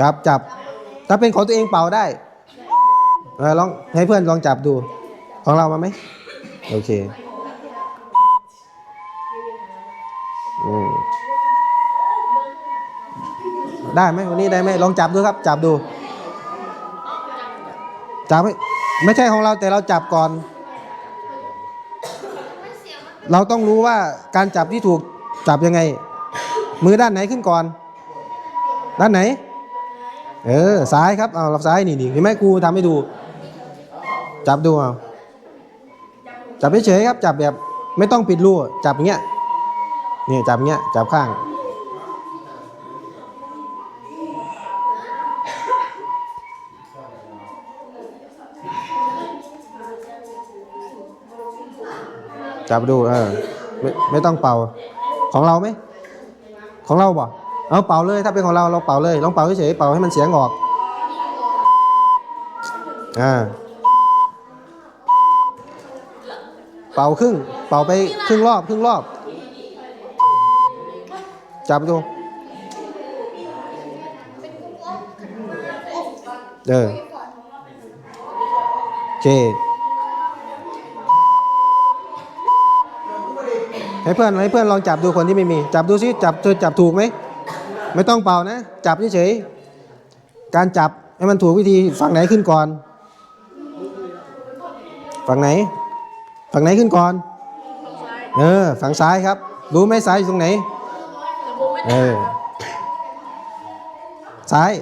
จับจับ ถ้าเป็นของตัวเองเป่าได้เออลองให้เพื่อนลองจับดู ของเรามาไหมโอเคอืมได้ไหมวันนี้ได้ไหมลองจับดูครับ จับดู จับไม่ไม่ใช่ของเราแต่เราจับก่อน เราต้องรู้ว่าการจับที่ถูกจับยังไง มือด้านไหนขึ้นก่อน ด้านไหน เออซ้ายครับเอาเราซ้ายนี่นี่เห็นไหมครูทำให้ดู จับดูเอาจับเฉยๆครับ จับแบบไม่ต้องปิดรูจับอย่างเงี้ยนี่จับอย่างเงี้ยจับข้างจับดูเออไม่ไม่ต้องเป่าของเราไหมของเราบ่ เอาเป่าเลยถ้าเป็นของเราเราเป่าเลยลองเป่าเฉยๆเป่าให้มันเสียงออกอ่าเป่าครึ่ง เป่าไปครึ่งรอบครึ่งรอบ จับดูเออโอเคให้เพื่อนให้เพื่อนลองจับดูคนที่ไม่มี จับดูซิจับเธอจับถูกไหม ไม่ต้องเป่านะ จับเฉยๆการจับให้มันถูกวิธีฝั่งไหนขึ้นก่อน ฝั่งไหน ฝั่งไหนขึ้นก่อน เออ ฝั่งซ้ายครับ รู้ไหมซ้ายอยู่ตรงไหน เออ ซ้าย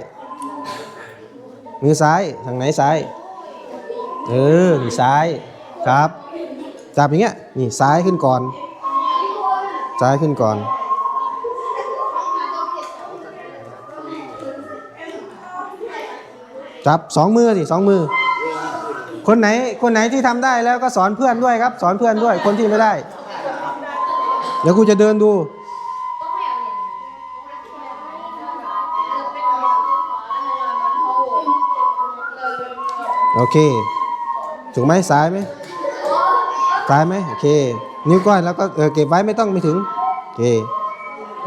มือซ้าย ทางไหนซ้าย เออนี่ซ้ายครับ จับอย่างเงี้ย นี่ซ้ายขึ้นก่อน ซ้ายขึ้นก่อน จับสองมือสิสองมือ คนไหนคนไหนที่ทำได้แล้วก็สอนเพื่อนด้วยครับ สอนเพื่อนด้วยคนที่ไม่ได้ เดี๋ยวกูจะเดินดูโอเคถูกไหมซ้ายไหมซ้ายไหมโอเค นิ้วก้อยแล้วก็เออเก็บไว้ไม่ต้องไม่ถึงโอเค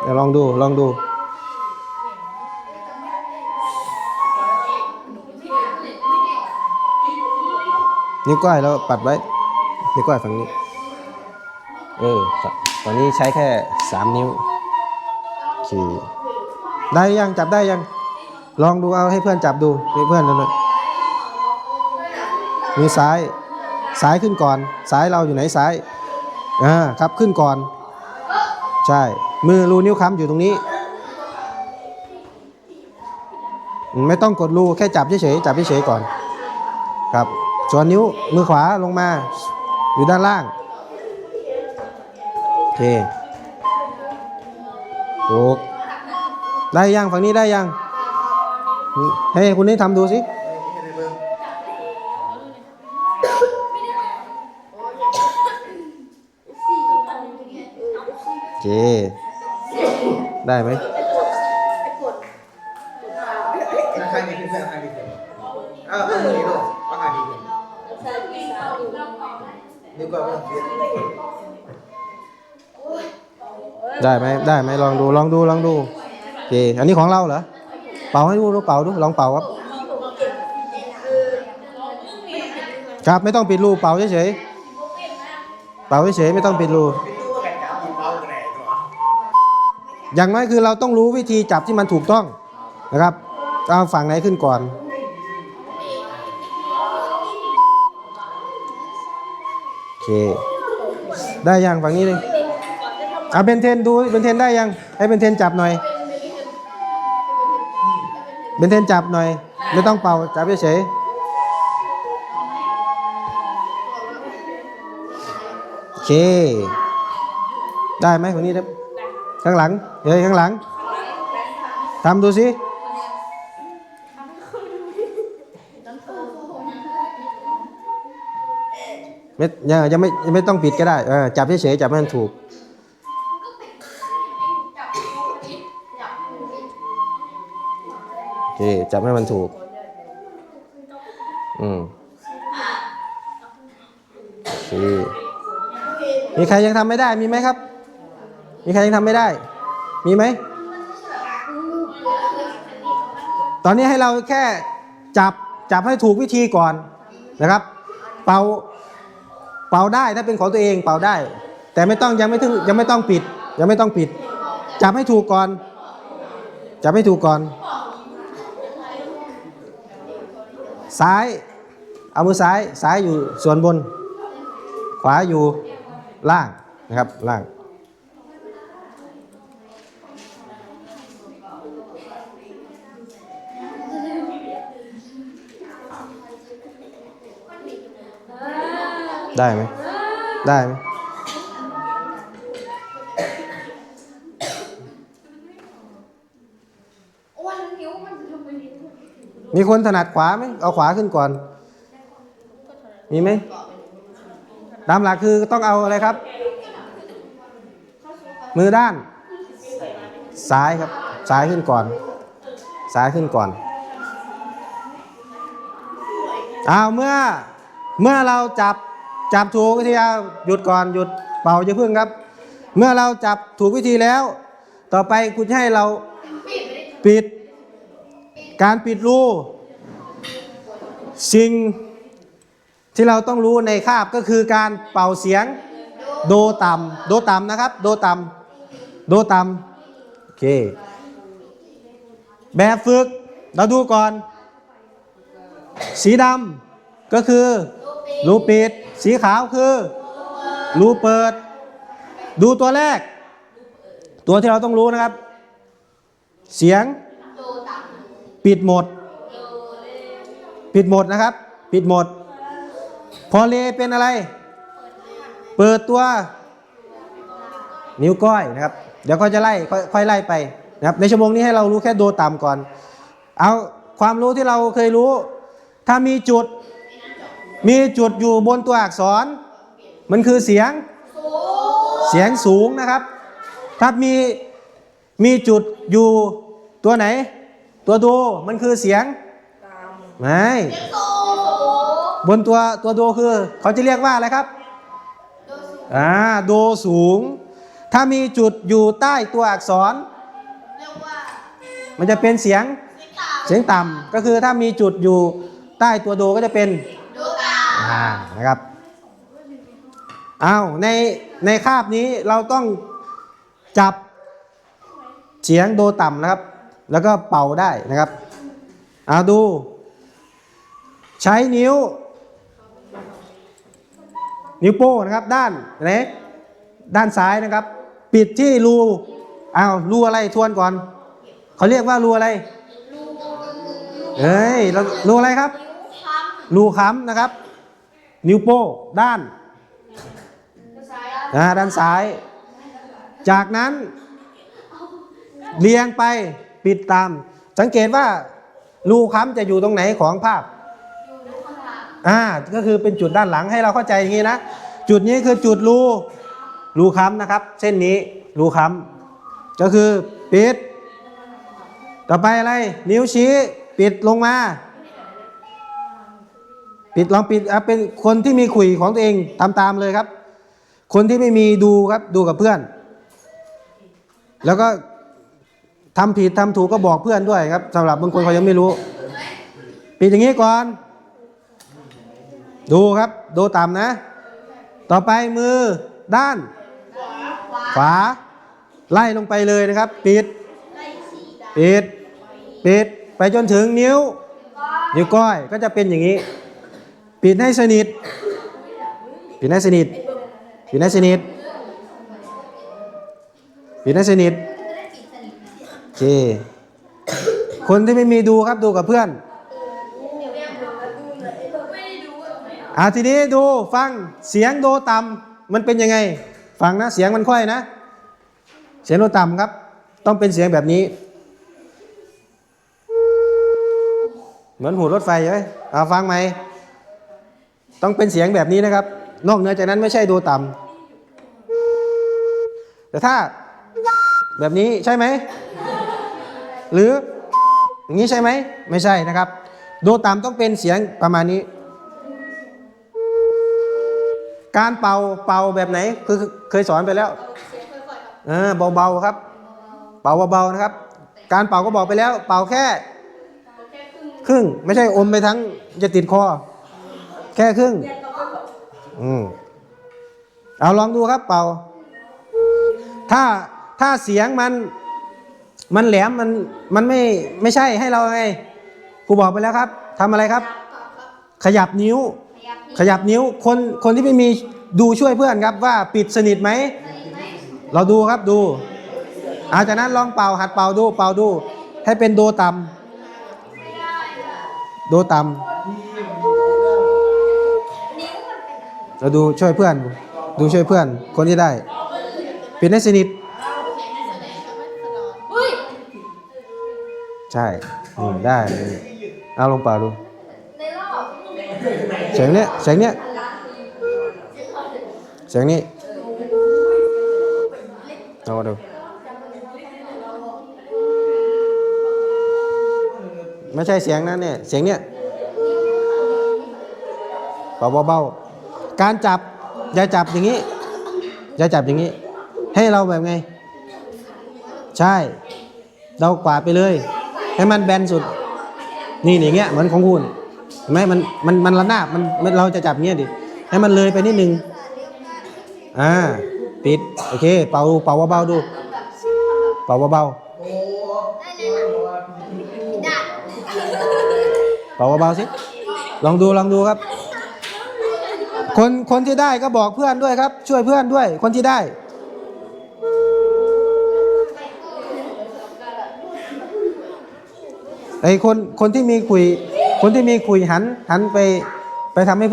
เดี๋ยวลองดูลองดู นิ้วก้อยแล้วปัดไว้ นิ้วก้อยฝั่งนี้ เออฝั่งฝั่งนี้ใช้แค่สามนิ้วโอเคได้ยังจับได้ยัง ลองดูเอาให้เพื่อนจับดูให้เพื่อนดูหน่อยมือซ้าย ซ้ายขึ้นก่อน ซ้ายเราอยู่ไหนซ้าย อ่า ครับขึ้นก่อน ใช่ มือรูนิ้วค้ำอยู่ตรงนี้ ไม่ต้องกดรูแค่จับเฉยๆ จับเฉยๆก่อน ครับ ส่วนนิ้วมือขวาลงมา อยู่ด้านล่าง โอเคถูกได้ยังฝั่งนี้ได้ยัง ให้คุณนี่ทำดูสิเคได้ไหมใครดีขึ้นใครดีขึ้นเอ ดีกว่าเพื่อนเสียได้ไหมได้ไหมลองดูลองดูลองดูโอเคอันนี้ของเราเหรอเป่าให้ดูดูเป่าดูลองเป่าครับครับไม่ต้องปิดรูเป่าเฉยๆเป่าเฉยๆไม่ต้องปิดรูอย่างน้อยคือเราต้องรู้วิธีจับที่มันถูกต้องนะครับเอาฝั่งไหนขึ้นก่อน เค ได้ยังฝั่งนี้เลยเอาเบนเทนดูเบนเทนได้ยัง ให้เบนเทนจับหน่อย เบนเทนจับหน่อย ไม่ต้องเป่าจับเฉยโอเค ได้ไหมคนนี้ครับข้างหลังเฮ้ยข้างหลังทำดูสิ ไม่ยังยังไม่ยังไม่ต้องปิดก็ได้เออจับเฉยๆจับให้มันถูก โอเค จับให้มันถูก อืมโอเคมีใครยังทำไม่ได้มีไหมครับ มีใครยังทำไม่ได้ มีไหม ตอนนี้ให้เราแค่จับจับให้ถูกวิธีก่อนนะครับ เป่า เป่าได้ถ้าเป็นของตัวเองเป่าได้ แต่ไม่ต้องยังไม่ถึงยังไม่ต้องปิด ยังไม่ต้องปิด จับให้ถูกก่อน จับให้ถูกก่อน ซ้าย เอามือซ้ายซ้ายอยู่ส่วนบน ขวาอยู่ล่างนะครับล่าง ได้ไหมได้ไหมมีคนถนัดขวาไหมเอาขวาขึ้นก่อน มีไหมตามหลักคือต้องเอาอะไรครับ มือด้าน ซ้ายครับ ซ้ายขึ้นก่อน ซ้ายขึ้นก่อนเอาเมื่อเมื่อเราจับ จับถูกวิธีเอาหยุดก่อนหยุดเป่าจะพึ่งครับ เมื่อเราจับถูกวิธีแล้ว ต่อไปคุณจะให้เราปิด การปิดรูสิ่งที่เราต้องรู้ในคาบก็คือการเป่าเสียงโดต่ำโดต่ำนะครับ โดต่ำโดต่ำโอเค แบบฝึกเราดูก่อน สีดำก็คือรูปิด สีขาวคือ รูเปิด ดูตัวแรก ตัวที่เราต้องรู้นะครับ เสียง ปิดหมด ปิดหมดนะครับ ปิดหมด พอเลเป็นอะไร เปิดตัว นิ้วก้อยนะครับ เดี๋ยวก็จะไล่ค่อยค่อยไล่ไปนะครับ ในชั่วโมงนี้ให้เรารู้แค่โดต่ำก่อน เอาความรู้ที่เราเคยรู้ ถ้ามีจุด มีจุดอยู่บนตัวอักษร มันคือเสียง เสียงสูงนะครับ ถ้ามีมีจุดอยู่ตัวไหน ตัวโดมันคือเสียงไม่บนตัวตัวโดคือ เขาจะเรียกว่าอะไรครับอ่าโดสูง ถ้ามีจุดอยู่ใต้ตัวอักษร มันจะเป็นเสียงเสียงต่ำก็คือถ้ามีจุดอยู่ใต้ตัวโดก็จะเป็น นะครับเอาในในคาบนี้เราต้องจับเสียงโดต่ำนะครับ แล้วก็เป่าได้นะครับเอาดู ใช้นิ้ว นิ้วโป้งนะครับด้านไหนด้านซ้ายนะครับ ปิดที่รูอ้าวรูอะไรทวนก่อนเขาเรียกว่ารูอะไรเอ้ยเรารูอะไรครับ รูค้ำนะครับ นิ้วโป้งด้านนะด้านซ้าย จากนั้นเรียงไปปิดตาม สังเกตว่ารูค้ำจะอยู่ตรงไหนของภาพอ่าก็คือเป็นจุดด้านหลังให้เราเข้าใจอย่างนี้นะ จุดนี้คือจุดรูรูค้ำนะครับ เส้นนี้รูค้ำก็คือปิด ต่อไปอะไร นิ้วชี้ปิดลงมา ปิดลองปิดอะเป็นคนที่มีขุยของตัวเองทำตามเลยครับ คนที่ไม่มีดูครับดูกับเพื่อน แล้วก็ทำผิดทำถูกก็บอกเพื่อนด้วยครับสำหรับบางคนเขายังไม่รู้ ปิดอย่างนี้ก่อน ดูครับ ดูต่ำนะ ต่อไปมือด้านขวาไล่ลงไปเลยนะครับ ปิด ปิด ปิด ไปจนถึงนิ้ว นิ้วก้อยก็จะเป็นอย่างนี้ ปิดให้สนิท ปิดให้สนิท ปิดให้สนิท ปิดให้สนิท โอเค คนที่ไม่มีดูครับดูกับเพื่อนอ่าทีนี้ดูฟังเสียงโดต่ำมันเป็นยังไง ฟังนะเสียงมันค่อยนะ เสียงโดต่ำครับ ต้องเป็นเสียงแบบนี้ เหมือนหูรถไฟเลยเอาฟังไหม ต้องเป็นเสียงแบบนี้นะครับ นอกเหนือจากนั้นไม่ใช่โดต่ำแต่ถ้าแบบนี้ใช่ไหม หรืออย่างนี้ใช่ไหม ไม่ใช่นะครับ โดต่ำต้องเป็นเสียงประมาณนี้ การเป่าเป่าแบบไหน คือเคยสอนไปแล้วเออเบาๆครับ เป่าเบาๆนะครับ การเป่าก็บอกไปแล้ว เป่าแค่ ครึ่ง ไม่ใช่อมไปทั้งจะติดคอ แค่ครึ่ง อืมเอาลองดูครับเป่า ถ้าถ้าเสียงมัน มันแหลมมันมันไม่ไม่ใช่ให้เราไงครูบอกไปแล้วครับทำอะไรครับ ขยับนิ้ว ขยับนิ้วคนคนที่ไม่มีดูช่วยเพื่อนครับว่าปิดสนิทไหม เราดูครับดูอาจากนั้นลองเป่าหัดเป่าดู เป่าดู ให้เป็นโดต่ำโดต่ำ เราดูช่วยเพื่อน ดูช่วยเพื่อน คนที่ได้ปิดให้สนิทเฮ้ยใช่นี่ได้เอาลองเป่าดูในรอบเสียงเนี้ยเสียงเนี้ยเสียงนี้เอามาดูไม่ใช่เสียงนั้นเนี่ย เสียงเนี้ยเบาเบาๆ การจับอย่าจับอย่างนี้ อย่าจับอย่างนี้ ให้เราแบบไง ใช่ เรากวาดไปเลย ให้มันแบนสุด นี่อย่างเงี้ยเหมือนของคุณเห็นไหมมันมันมันระนาบมันมันเราจะจับเงี้ยดิให้มันเลยไปนิดนึงอ่าปิดโอเค เป่าเป่าเบาๆดู เป่าเบาโอ้ได้ๆเป่าเบาๆสิลองดูลองดูครับ คนคนที่ได้ก็บอกเพื่อนด้วยครับ ช่วยเพื่อนด้วย คนที่ได้ ไอ้คนคนที่มีคุย คนที่มีคุยหัน หันไปไปทำให้เพื่อน